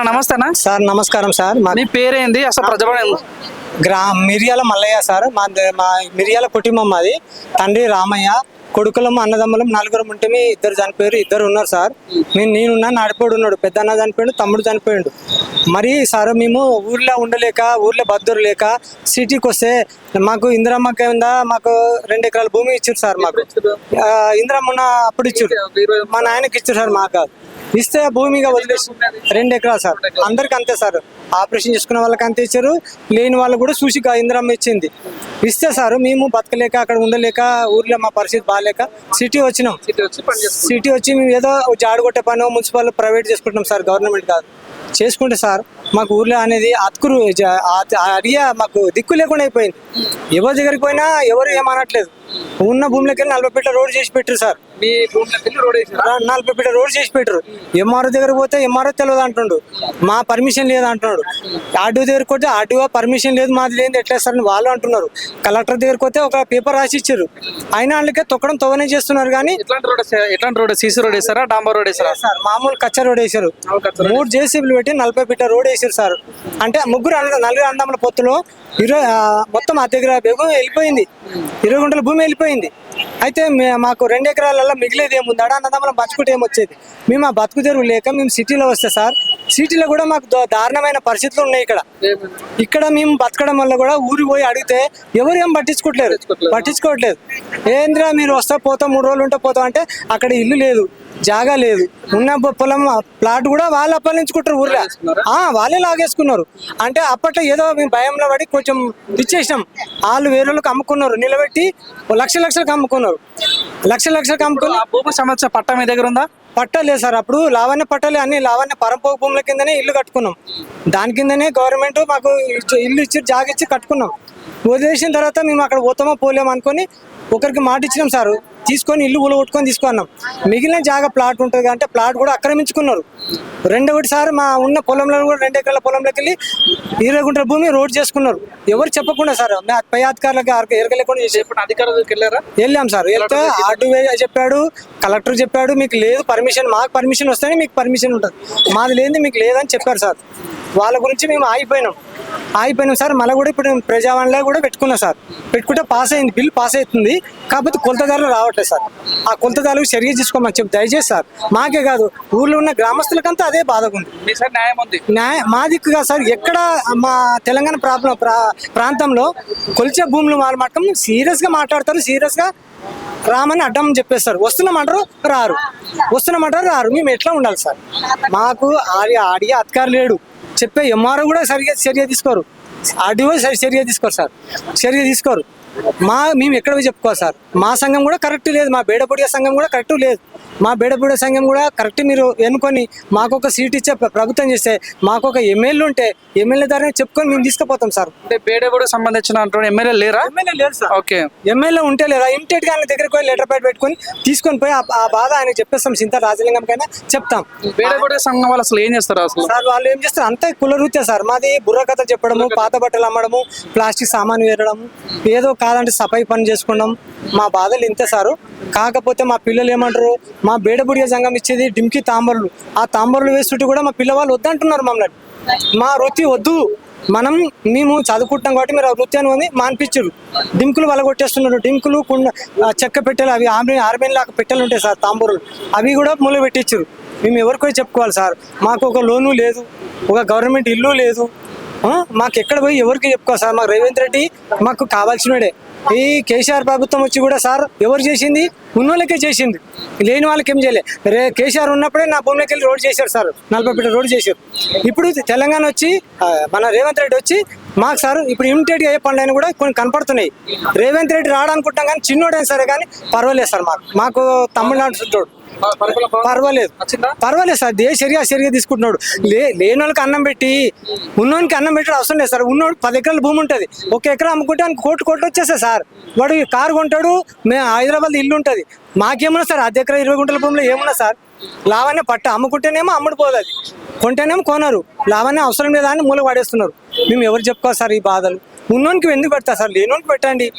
అన్న నమస్తే అన్న సార్ నమస్కారం సార్. మా మీ పేరేంది? అసలు ప్రజలు గ్రా మిరియాల మల్లయ్య సార్. మా మా మిరియాల కుటుంబం మాది. తండ్రి రామయ్య కొడుకులం అన్నదమ్ములం నలుగురం ఉంటే ఇద్దరు చనిపోయారు. ఇద్దరు ఉన్నారు సార్. నేను నేనున్నా నడిపోడు ఉన్నాడు. పెద్ద అన్న చనిపోయాడు తమ్ముడు చనిపోయాడు. మరి సార్ మేము ఊర్లో ఉండలేక ఊర్లో బద్దరు లేక సిటీకి వస్తే మాకు ఇందిరమ్మ కింద మాకు రెండు ఎకరాల భూమి ఇచ్చారు సార్ మాకు. ఇందిరమ్మ అప్పుడు ఇచ్చారు. మా నాయనకి ఇచ్చారు సార్ మాకు. ఇస్తే భూమిగా వదిలేసి రెండు ఎకరాలు సార్. అందరికి అంతే సార్. ఆపరేషన్ చేసుకున్న వాళ్ళకి అంతే ఇచ్చారు. లేని వాళ్ళు కూడా చూసి గా ఇందిరమ్మ ఇచ్చింది. ఇస్తే సార్ మేము బతకలేక అక్కడ ఉండలేక ఊర్లో మా పరిస్థితి బాగాలేక సిటీ వచ్చినాం. సిటీ వచ్చి మేము ఏదో జాడు కొట్టే పని మున్సిపల్ ప్రైవేట్ చేసుకుంటున్నాం సార్ గవర్నమెంట్ కాదు. చేసుకుంటే సార్ మాకు ఊర్లో అనేది అతుకురు అడిగా మాకు దిక్కు లేకుండా అయిపోయింది. ఎవరి దగ్గరికి పోయినా ఎవరు ఏమనట్లేదు. ఉన్న భూమిలోకి వెళ్ళి నలభై ఫీట్ల రోడ్ చేసి పెట్టారు సార్. మీ వేసారా? నలభై రోడ్ చేసి పెట్టారు ఎంఆర్ఓ దగ్గర పోతే ఎంఆర్ఓ తెలియదు అంటుండు. మా పర్మిషన్ లేదు అంటున్నాడు. ఆర్డీఓ దగ్గరికి పోతే ఆర్డీఓ పర్మిషన్ లేదు మాది లేదు ఎట్లా వేస్తారని వాళ్ళు అంటున్నారు. కలెక్టర్ దగ్గరికి పోతే ఒక పేపర్ రాసి ఇచ్చారు అయినా వాళ్ళకే తొక్కడం తవ్వనే చేస్తున్నారు కానీ ఎట్లాంటి రోడ్ ఎట్లాంటి రోడ్ సీసీ రోడ్ వేసారా డాంబర్ రోడ్ వేసారా? సార్ మామూలు కచ్చా రోడ్ వేశారు మూడు జేసీబీలు పెట్టి నలభై ఫీట్ల రోడ్ వేసారు సార్. అంటే ముగ్గురు నలుగురు అన్నముల పొత్తులో ఇరవై మొత్తం ఆ దగ్గర బేగం వెళ్ళిపోయింది. ఇరవై గుంటల భూమి వెళ్ళిపోయింది. అయితే మాకు రెండు ఎకరాలలో మిగిలేదు ఏముంది? అన్నదమ్ములం బతుకుంటే ఏమొచ్చేది? మేము ఆ బతుకు తెరువు లేక మేము సిటీలో వస్తే సార్ సిటీలో కూడా మాకు దారుణమైన పరిస్థితులు ఉన్నాయి ఇక్కడ. ఇక్కడ మేము బతకడం వల్ల కూడా ఊరికి పోయి అడిగితే ఎవరు ఏం పట్టించుకోవట్లేరు పట్టించుకోవట్లేదు ఏంద్రా మీరు వస్తా పోతాం మూడు రోజులు ఉంటే పోతాం అంటే అక్కడ ఇల్లు లేదు. జాగా లేదు. ఉన్న పొలం ప్లాట్ కూడా వాళ్ళు అప్పలించుకుంటారు ఊర్లో. ఆ, వాళ్ళే లాగేసుకున్నారు. అంటే అప్పట్లో ఏదో మేము భయంలో పడి కొంచెం ఇచ్చేసినాం వాళ్ళు వేరే వాళ్ళకి అమ్ముకున్నారు. నిలబెట్టి లక్ష లక్షలకు అమ్ముకున్నారు. లక్ష లక్షలకు అమ్ముకుని భూమి సంబంధించిన పట్టా మీ దగ్గర ఉందా? పట్టలేదు సార్. అప్పుడు లావణ్య పట్టాలి అన్ని లావణ్య పరంపోక భూముల కిందనే ఇల్లు కట్టుకున్నాం. దాని కిందనే గవర్నమెంట్ మాకు ఇల్లు ఇచ్చి జాగ ఇచ్చి కట్టుకున్నాం. వదిలేసిన తర్వాత మేము అక్కడ పోతామో పోలేమో అనుకొని ఒకరికి మాట ఇచ్చినాం సార్. తీసుకొని ఇల్లు ఊలు కొట్టుకొని తీసుకున్నాం మిగిలిన జాగా ప్లాట్ ఉంటుంది అంటే ప్లాట్ కూడా ఆక్రమించుకున్నారు. రెండవది సార్ మా ఉన్న పొలంలో కూడా రెండు ఎకరాల పొలంలోకి వెళ్ళి ఇరవై గుంటల భూమి రోడ్ చేసుకున్నారు. ఎవరు చెప్పకుండా సార్ పై అధికారులకు ఎరగలేకుండా వెళ్ళాం సార్. వెళ్తే ఆర్డీఓ చెప్పాడు కలెక్టర్ చెప్పాడు మీకు లేదు పర్మిషన్ మాకు పర్మిషన్ వస్తేనే మీకు పర్మిషన్ ఉంటుంది. మాది లేదు మీకు లేదని చెప్పారు సార్. వాళ్ళ గురించి మేము ఆగిపోయినాం. ఆగిపోయినాం సార్. మళ్ళీ కూడా ఇప్పుడు ప్రజావాణిలో కూడా పెట్టుకున్నాం సార్. పెట్టుకుంటే పాస్ అయింది. బిల్ పాస్ అవుతుంది. కాకపోతే కొలతదారులు రావట్లేదు సార్. ఆ కొలతదారులకు చర్య తీసుకోమని చెప్పి దయచేసి సార్. మాకే కాదు. ఊర్లో ఉన్న గ్రామస్తులకంతా అదే బాధగా ఉంది. న్యాయం ఉంది. న్యాయ మా దిక్కుగా సార్. ఎక్కడ మా తెలంగాణ ప్రాంతం ప్రా- ప్రాంతంలో కొలిచే భూములు వాళ్ళు మటం సీరియస్గా మాట్లాడతారు. సీరియస్గా రామని అడ్డం చెప్పేస్తారు. వస్తున్నామంటారు రారు. వస్తున్నామంటారు రారు. మేము ఎట్లా ఉండాలి సార్? మాకు ఆడి ఆడియో అధికారం లేడు. చెప్పే ఎంఆర్ఓ కూడా సరిగ్గా చర్య తీసుకోరు. ఆర్డీఓ చర్య తీసుకోరు సార్. చర్య తీసుకోరు. మా మేము ఎక్కడ చెప్పుకోవాలి సార్? మా సంఘం కూడా కరెక్ట్ లేదు. మా బేడపొడియ సంఘం కూడా కరెక్ట్ లేదు. మా బేడపొడియ సంఘం కూడా కరెక్ట్ మీరు ఎన్నుకొని మాకు ఒక సీట్ ఇచ్చే ప్ర- ప్రభుత్వం చేస్తే మాకు ఒక ఎమ్మెల్యే ఉంటే ఎమ్మెల్యే ద్వారా చెప్పుకొని మేము తీసుకుపోతాం సార్. అంటే బేడేబుడు సంబంధించిన ఎమ్మెల్యే లేరా? ఎమ్మెల్యే లేరు సార్. ఓకే. ఎమ్మెల్యే ఉంటే లేదా ఇమిటెడ్గా ఆయన దగ్గరికి పోయి లెటర్ ప్యాడ్ పెట్టుకొని తీసుకొని పోయి ఆ- బాధ ఆయన చెప్పేస్తాం సింత రాజలింగం కైనా చెప్తాం బేడేబుడు సంఘం వాళ్ళు అసలు ఏం చేస్తారు అసలు? సార్ వాళ్ళు ఏం చేస్తారు? అంతా కులవృత్తే సార్. మాది బుర్రకథ చెప్పడము పాత బట్టలు అమ్మడము ప్లాస్టిక్ సామాన్ వేరడము ఏదో కాదంటే సఫాయి పని చేసుకోవడం మా బాధలు ఇంతే సారు. కాకపోతే మా పిల్లలు ఏమంటారు మా బేడబుడియ సంఘం ఇచ్చేది డింకి తాంబర్లు. ఆ తాంబర్లు వేస్తుంటే కూడా మా పిల్లవాళ్ళు వద్దంటున్నారు మమ్మల్ని. మా వృత్తి వద్దు. మనం మేము చదువుకుంటాం కాబట్టి మీరు ఆ వృత్తి అని ఉంది మాన్పించారు. డింకులు వలగొట్టేస్తున్నారు. డింకులు కుండ చెక్క పెట్టెలు అవి ఆర్మీ ఆర్మీన్ లాగా పెట్టెలు ఉంటాయి సార్ తాంబూరులు. అవి కూడా మూల పెట్టించరు. మేము ఎవరికో చెప్పుకోవాలి సార్? మాకు ఒక లోను లేదు. ఒక గవర్నమెంట్ ఇల్లు లేదు. మాకు ఎక్కడ పోయి ఎవరికి చెప్పుకోవాలి సార్? మాకు రేవంత్ రెడ్డి మాకు కావాల్సినడే. ఈ కేసీఆర్ ప్రభుత్వం వచ్చి కూడా సార్ ఎవరు చేసింది? ఉన్నోళ్ళకే చేసింది. లేని వాళ్ళకి ఏం చేయలే. రే కేసీఆర్ ఉన్నప్పుడే నా భూమిలోకి వెళ్ళి రోడ్ చేశారు సార్. నలభై ఫీట్ల రోడ్ చేశారు. ఇప్పుడు తెలంగాణ వచ్చి మన రేవంత్ రెడ్డి వచ్చి మాకు సార్ ఇప్పుడు ఇమిటేట్ అయ్యే పనులైనా కూడా కొన్ని కనపడుతున్నాయి. రేవంత్ రెడ్డి రాడనుకుంటాం కానీ చిన్నోడైనా సరే కానీ పర్వాలేదు సార్ మాకు. మాకు తమిళనాడు చుట్టూ పర్వాలేదు. పర్వాలేదు సార్ దే సరిగా సరిగా తీసుకుంటున్నాడు. లే లేని వాళ్ళకి అన్నం పెట్టి ఉన్నోనికి అన్నం పెట్టడం అవసరం లేదు సార్. ఉన్నోడు పది ఎకరాల భూమి ఉంటుంది. ఒక ఎకరా అమ్ముకుంటే ఆయనకు కోట్లు కోట్లు వచ్చేస్తాయి సార్. వాడు ఈ కారు కొంటాడు మేము హైదరాబాద్ ఇల్లు ఉంటుంది. మాకేమున్నా సార్ అర్ధ ఎకరా ఇరవై గుంటల భూమిలో ఏమున్నా సార్. లావనే పట్ట అమ్ముకుంటేనేమో అమ్ముడు పోదు అది కొంటేనేమో కొనరు. లావణ్య అవసరం లేదా అని మూల పడేస్తున్నారు మేము ఎవరు చెప్పుకోవాలి సార్ ఈ బాధలు? ఉన్నోనికి ఎందుకు పెడతా సార్? లేనోనికి పెట్టండి.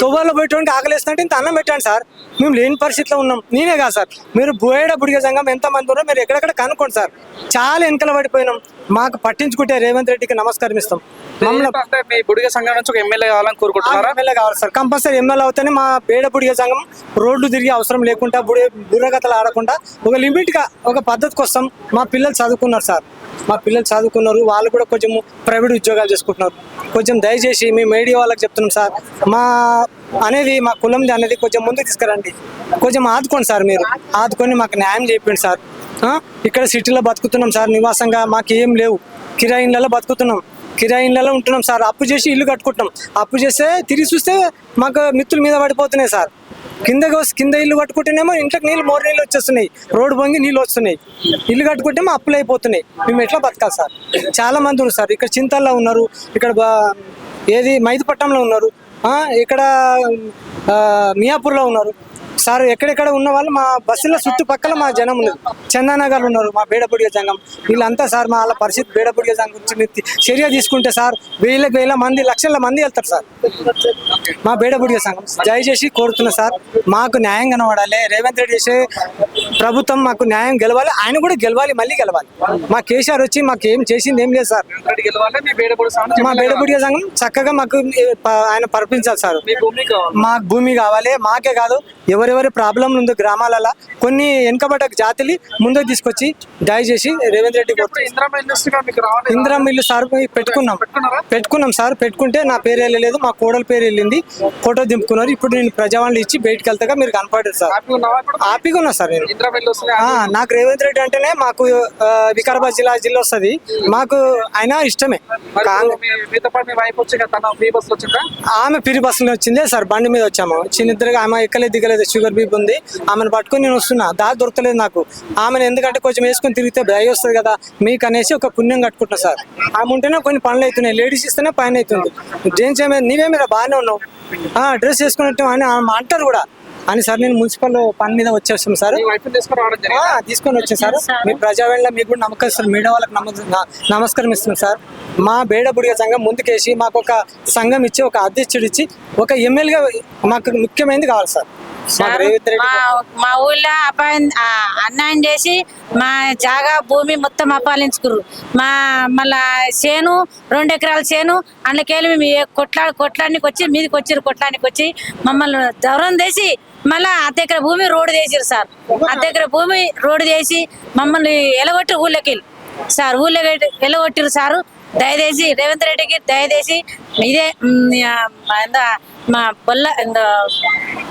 తువ్వాలో పెట్టడానికి ఆకలిస్తుంటే ఇంత అన్నం పెట్టండి సార్. మేము లేని పరిస్థితిలో ఉన్నాం. నేనే కాదు సార్. మీరు బోయేడ బుడిగ సంఘం ఎంత మంది ఉన్నారో మీరు ఎక్కడెక్కడ కనుక్కోండి సార్. చాలా వెనకల పడిపోయినాం. మాకు పట్టించుకుంటే రేవంత్ రెడ్డికి నమస్కారం ఇస్తాం. మమ్మల్ని మీ బుడిగ సంఘం నుంచి ఒక ఎమ్మెల్యే కావాలని కోరుకుంటున్నారా? ఎమ్మెల్యే కావాలి సార్. కంపల్సరీ ఎమ్మెల్యే అవుతేనే మా బేడ బుడిగ సంఘం రోడ్లు తిరిగే అవసరం లేకుండా బుడి బుర్రగతలు ఆడకుండా ఒక లిమిట్గా ఒక పద్ధతికి వస్తాం మా పిల్లలు చదువుకున్నారు సార్. మా పిల్లలు చదువుకున్నారు వాళ్ళు కూడా కొంచెం ప్రైవేట్ ఉద్యోగాలు చేసుకుంటున్నారు. కొంచెం దయచేసి మేము మీడియా వాళ్ళకి చెప్తున్నాం సార్. మా అనేది మా కులంది అనేది కొంచెం ముందుకు తీసుకురండి. కొంచెం ఆదుకోండి సార్ మీరు. ఆదుకొని మాకు న్యాయం చేయండి సార్. ఇక్కడ సిటీలో బతుకుతున్నాం సార్ నివాసంగా మాకు ఏం లేవు. కిరాయిన్లలో బతుకుతున్నాం. కిరాయిన్లలో ఉంటున్నాం సార్. అప్పు చేసి ఇల్లు కట్టుకుంటున్నాం. అప్పు చేస్తే తిరిగి చూస్తే మాకు మిత్రుల మీద పడిపోతున్నాయి సార్. కిందకి వస్తే కింద ఇల్లు కట్టుకుంటేనేమో ఇంట్లోకి నీళ్ళు మోర్ నీళ్ళు వచ్చేస్తున్నాయి. రోడ్డు పొంగి నీళ్ళు వస్తున్నాయి. ఇల్లు కట్టుకుంటేమో అప్పులు అయిపోతున్నాయి. మేము ఎట్లా బతకాలి సార్? చాలా మంది ఉన్నారు సార్. ఇక్కడ చింతల్లో ఉన్నారు. ఇక్కడ బా- ఏది మైదుపట్నంలో ఉన్నారు. ఇక్కడ మియాపూర్లో ఉన్నారు. సార్ ఎక్కడెక్కడ ఉన్న వాళ్ళు మా బస్సుల చుట్టుపక్కల మా జనం ఉన్నారు. చందానగర్ ఉన్నారు మా బేడపుడిగ సంఘం వీళ్ళంతా సార్ మా వాళ్ళ పరిస్థితి బేడపుడిగ సంఘం గురించి మీరు చర్య తీసుకుంటే సార్ వేల వేల మంది లక్షల మంది వెళ్తారు సార్. మా బేడపుడిగ సంఘం దయచేసి కోరుతున్నా సార్ మాకు న్యాయం కనబడాలి రేవంత్ రెడ్డి చేసే ప్రభుత్వం మాకు న్యాయం గెలవాలి ఆయన కూడా గెలవాలి మళ్ళీ గెలవాలి. మా కేసీఆర్ వచ్చి మాకు ఏం చేసింది ఏం లేదు సార్. మీ బేడపుడిగ సంఘం చక్కగా మాకు ఆయన పరిపించాలి సార్. మీ భూమి కావాలి. మాకు భూమి కావాలి మాకే కాదు ఎవరెవరి ప్రాబ్లం ఉందో గ్రామాలలో కొన్ని వెనుకబడ్డ జాతులు ముందుకు తీసుకొచ్చి దయచేసి రేవంత్ రెడ్డి ఇందిరా మిల్లు సార్ పెట్టుకున్నాం? పెట్టుకున్నాం సార్ పెట్టుకుంటే నా పేరు వెళ్ళలేదు మా కోడల పేరు వెళ్ళింది ఫోటో దింపుకున్నారు ఇప్పుడు నేను ప్రజావాణి ఇచ్చి బయటకు వెళ్తాగా మీరు కనపడారు సార్. హ్యాపీగా ఉన్నా సార్ నేను. వస్తున్నాయి నాకు రేవంత్ రెడ్డి అంటేనే మాకు వికారాబాద్ జిల్లా జిల్లా వస్తుంది. మాకు ఆయన ఇష్టమే. ఆమె పిరి బస్సులో వచ్చిందే? సార్ బండి మీద వచ్చాము. చిన్నిద్దరుగా ఆమె ఎక్కలేదు దిగలేదు షుగర్ బీపీ ఉంది. ఆమెను పట్టుకొని నేను వస్తున్నా. దా దొరకలేదు నాకు. ఆమెను ఎందుకంటే కొంచెం వేసుకొని తిరిగితే భయ వస్తుంది కదా మీకు అనేసి ఒక పుణ్యం కట్టుకుంటున్నా సార్. ఆమె ఉంటేనే కొన్ని పనులు అవుతున్నాయి. లేడీస్ ఇస్తేనే పని అవుతుంది. జెంట్స్ ఏమైనా నీవే మీద బాగానే ఉన్నావు. ఆ, డ్రెస్ వేసుకున్నట్టు అని ఆమె అంటారు కూడా. అని సార్ నేను మున్సిపల్ పని మీద వచ్చేస్తాను సార్. మీ వైఫ్ తీసుకొని వచ్చాను సార్. మీ ప్రజావేళ మీకు కూడా నమ్మకం మీడియా వాళ్ళకి నమస్కారం ఇస్తున్నాం సార్. మా బేడ బుడిగ సంఘం ముందుకేసి మాకు ఒక సంఘం ఇచ్చి ఒక అధ్యక్షుడు ఇచ్చి ఒక ఎమ్మెల్యేగా మాకు ముఖ్యమైనది కావాలి సార్. మా మా ఊళ్ళో అపాయం అన్యాయం చేసి మా జాగా భూమి మొత్తం అపాలించుకుర్రు. మా మళ్ళా చేను రెండు ఎకరాల చేను అందులోకెళ్ళి మేము ఏ కొట్లాడి కొట్లాడానికి వచ్చి మీదకి వచ్చిర్రు కొట్లానికి వచ్చి మమ్మల్ని దూరం చేసి మళ్ళా అర్ధ ఎకర భూమి రోడ్డు చేసిరు సార్. అర్ధ ఎకర భూమి రోడ్డు చేసి మమ్మల్ని ఎలగొట్టి ఊళ్ళోకి సార్ ఊళ్ళో ఎలగొట్టిరు సారు. దయచేసి రేవంత్ రెడ్డికి దయచేసి ఇదే మ్, బొల్ల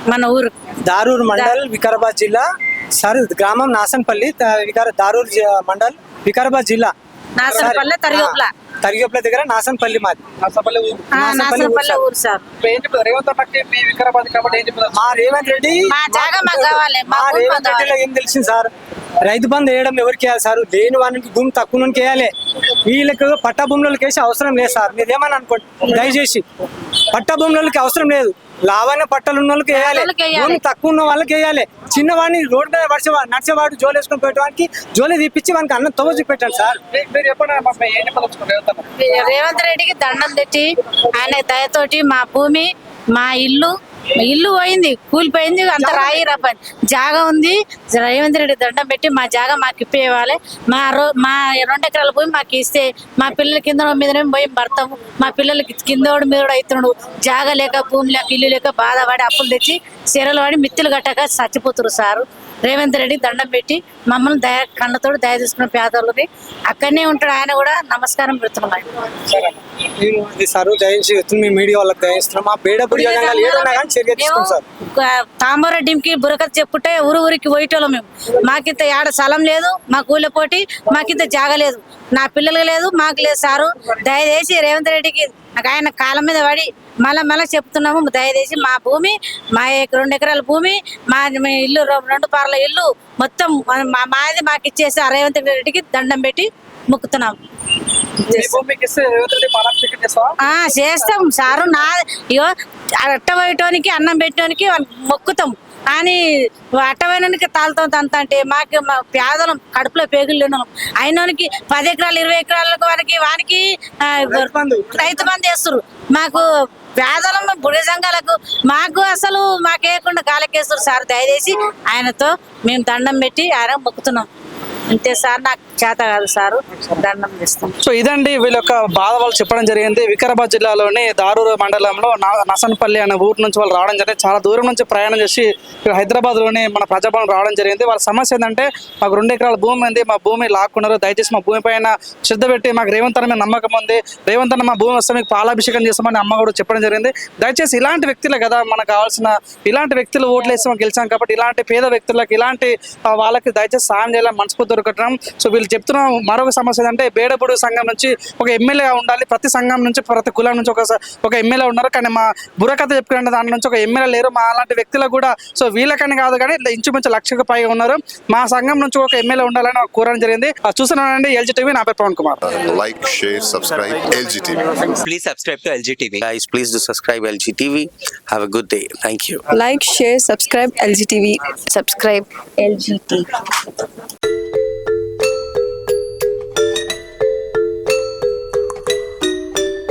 మన ఊరు. దారూర్ మండల్ వికారాబాద్ జిల్లా. సార్ గ్రామం నాసన్పల్లి త- వికార దారూర్ మండల్ వికారాబాద్ జిల్లా. నాసనపల్లె తరిగొప్పల తరిగొప్పల దగ్గర నాసన్పల్లి మాది. నర్సపల్లి ఊరు. ఆ, నాసనపల్లె ఊరు సార్. ఇప్పుడు ఏం చెప్తారు? రేవంత్ అన్నకి మీ వికారాబాద్ కాబట్టి ఏం చెప్తారు? మా రేవంత్ రెడ్డి మా జాగా మాకు కావాలి, మా రేవంత్ రెడ్డిలో ఏం తెలిసింది సార్? రైతు బంధు వేయడం ఎవరికి వేయాలి సార్? లేని వానికి భూమి తక్కువ నుండి వేయాలి. వీళ్ళకి పట్టా భూములకి వేసి అవసరం లేదు సార్. మీరు ఏమని అనుకోండి? దయచేసి పట్టా భూములకి అవసరం లేదు. లావైన పట్టాలు ఉన్న వాళ్ళకి వేయాలి. భూమి తక్కువ ఉన్న వాళ్ళకి వేయాలి. చిన్నవాడిని రోడ్డు మీద పడిచేవాడు నడిచేవాడు జోలు వేసుకొని పెట్టడానికి జోలి తీపిచ్చి వానికి అన్నం తవ్వ చూపెట్టాను సార్. రేవంత్ రెడ్డికి దండం పెట్టి ఆయన దయతోటి మా భూమి మా ఇల్లు ఇల్లు పోయింది కూలిపోయింది అంత రాయి రప్పని జాగా ఉంది. రేవంత్ రెడ్డి దండం పెట్టి మా జాగా మాకు ఇప్పేయాలి. మా రో మా రెండు ఎకరాల భూమి మాకు ఇస్తే మా పిల్లల కింద మీదనే పోయి పడతాము మా పిల్లలకి కిందోడు మీద అవుతున్నాడు జాగా లేక భూమి లేక ఇల్లు లేక బాధపడి అప్పులు తెచ్చి చీరలు పడి మిత్తులు కట్టక చచ్చిపోతున్నారు సారు. రేవంత్ రెడ్డి దండం పెట్టి మమ్మల్ని దయ కళ్ళతోటి దయ తీసుకున్న పేదోళ్ళని అక్కడనే ఉంటాడు ఆయన కూడా. నమస్కారం పెడుతున్నాం. సార్ దయించి మీ మీడియా వాళ్ళకి దయిస్తున్నాం బేడ తాంబరెడ్డికి బురకత చెప్పుంటే ఊరు ఊరికి పోయేటోళ్ళం మేము. మాకింత ఏడ స్థలం లేదు మా కూలి పోటీ మాకింత జాగ లేదు. నా పిల్లలకి లేదు మాకు లేదు సారు. దయచేసి రేవంత్ రెడ్డికి నాకు ఆయన కాలం మీద పడి మళ్ళా మళ్ళీ చెప్తున్నాము దయచేసి మా భూమి మా రెండు ఎకరాల భూమి మా ఇల్లు రెండు పార్ల ఇల్లు మొత్తం మా- మాది మాకు ఇచ్చేసి రేవంత్ రెడ్డికి దండం పెట్టి మొక్కుతున్నాం. చేస్తాం సారు. నా ఇగో అట్ట పోయటానికి అన్నం పెట్టడానికి మొక్కుతాం. అని అట్టవైనకి తాళతో తంత అంటే మాకు మా పేదలం కడుపులో పేగులు ఉన్నాం అయినోనికి పది ఎకరాలు ఇరవై ఎకరాలకు వానికి వానికి రైతు బంధు. వేస్తారు మాకు పేదలం బుడి సంఘాలకు మాకు అసలు మాకేయకుండా కాళకేశ్వర సార్ దయచేసి ఆయనతో మేము దండం పెట్టి ఆయన మొక్కుతున్నాం. అంతే సార్ నాకు చేత కాదు సారు దండం చేస్తాం. సో ఇదండి వీళ్ళ యొక్క బాధ వాళ్ళు చెప్పడం జరిగింది. వికారాబాద్ జిల్లాలోని దారూరు మండలంలో నా- నసన్పల్లి అనే ఊరు నుంచి వాళ్ళు రావడం జరిగింది. చాలా దూరం నుంచి ప్రయాణం చేసి హైదరాబాద్లోని మన ప్రజాభవన్ రావడం జరిగింది. వాళ్ళ సమస్య ఏంటంటే మాకు రెండు ఎకరాల భూమి ఉంది మా భూమి లాక్కున్నారు. దయచేసి మా భూమి పైన శ్రద్ధ పెట్టి మాకు రేవంత్ మీద నమ్మకం ఉంది. రేవంత్ అన్న మా భూమి వస్తే మీకు పాలాభిషేకం చేస్తామని అమ్మ కూడా చెప్పడం జరిగింది. దయచేసి ఇలాంటి వ్యక్తులే కదా మనకు కావాల్సిన ఇలాంటి వ్యక్తులు ఓట్లు వేసి మనం గెలిచాం కాబట్టి ఇలాంటి పేద వ్యక్తులకు ఇలాంటి వాళ్ళకి దయచేసి సాయం చేయాలని మనస్ఫూర్తి దొరకటం సో వీళ్ళు చెప్తున్న మరొక సమస్య ఏంటంటే బేడపూడి సంఘం నుంచి ఒక ఎమ్మెల్యే ఉండాలి ప్రతి సంఘం నుంచి ప్రతి కులం నుంచి ఒక ఒక ఎమ్మెల్యే ఉన్నారు కానీ మా బుర్రకథ చెప్పుకునే దాని నుంచి ఒక ఎమ్మెల్యే లేరు మా అలాంటి వ్యక్తులకు కూడా సో వీళ్ళకని కాదు కానీ ఇట్లా ఇంచుమించు లక్షకు పైగా ఉన్నారు మా సంఘం నుంచి ఒక ఎమ్మెల్యే ఉండాలని ఒక కోరడం జరిగింది అది చూస్తున్నానండి ఎల్జీ టీవీ నా పేరు Pavan Kumar like, share, subscribe, LGTV. Please subscribe to LG TV. Guys, please do subscribe LG TV. Have a good day. Thank you. like, share, subscribe LGTV. Subscribe LGTV.